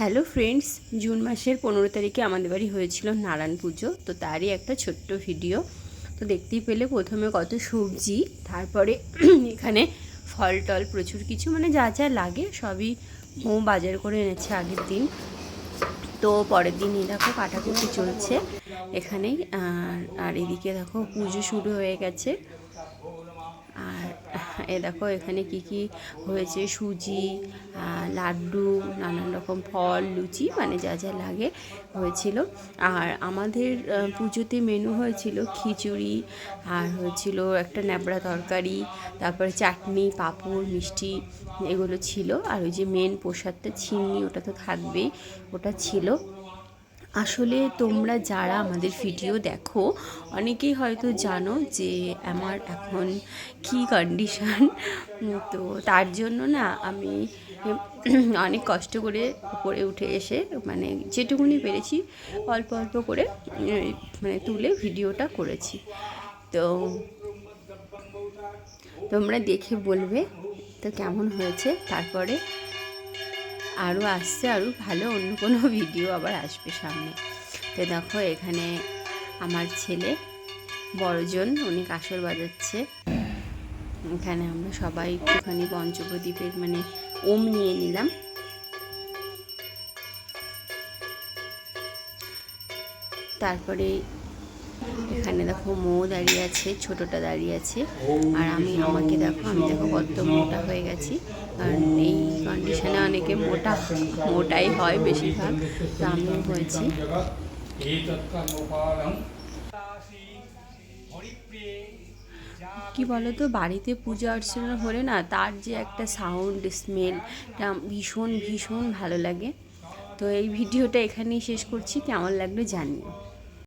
Hello friends, June মাসের পনেরো তারিখে আমাদের বাড়ি হয়েছিল নারায়ণ পুজো, তো তারই একটা ছোট্ট ভিডিও। তো দেখতেই পেলে প্রথমে কত সবজি, তারপরে এখানে ফল টল প্রচুর কিছু মানে যা যা লাগে সবই ও বাজার করে এনেছে আগের দিন। তো পরের দিন এই দেখো কাটাকুটি চলছে এখানেই, আর আর এদিকে দেখো পুজো শুরু হয়ে গেছে। আর, এ দেখো, এখানে কি কি হয়েছে? সুজি লাড্ডু, নানান রকম ফল, লুচি মানে যা যা লাগে হয়েছিল। আর আমাদের পুজোতে মেনু হয়েছিল খিচুড়ি, আর হয়েছিল একটা ন্যাবড়া তরকারি, তারপরে চাটনি, পাঁপড়, মিষ্টি এগুলো ছিল। আর ওই যে মেন প্রসাদটা চিনি ওটা তো থাকবেই, ওটা ছিল। আসলে তোমরা যারা আমাদের ভিডিও দেখো, অনেকেই হয়তো জানো যে আমার এখন কি কন্ডিশান তো তার জন্য না আমি অনেক কষ্ট করে উপরে উঠে এসে মানে যেটুকুনি পেরেছি অল্প অল্প করে মানে তুলে ভিডিওটা করেছি। তো তোমরা দেখে বলবে তো কেমন হয়েছে, তারপরে আরও আসছে আরও ভালো, অন্য কোনো ভিডিও আবার আসবে সামনে। তো দেখো, এখানে আমার ছেলে, বড়জন, উনি কাসর বাজাচ্ছে। এখানে আমরা সবাই একটুখানি পঞ্চপ্রদীপের মানে ওম নিয়ে নিলাম। তারপরে এখানে দেখো মৌ দাঁড়িয়ে আছে, ছোটটা দাঁড়িয়ে আছে। আর আমি, আমাকে দেখো, আমি দেখো কত মোটা হয়ে গেছি। কারণ এই কন্ডিশনে অনেকে মোটা, মোটাই হয় বেশিরভাগ। তা আমিও হয়েছি। কি বলতো, বাড়িতে পূজা অর্চনা হলে না, তার যে একটা সাউন্ড স্মেলটা ভীষণ ভীষণ ভালো লাগে। তো এই ভিডিওটা এখানেই শেষ করছি। কেমন লাগল জানিয়ে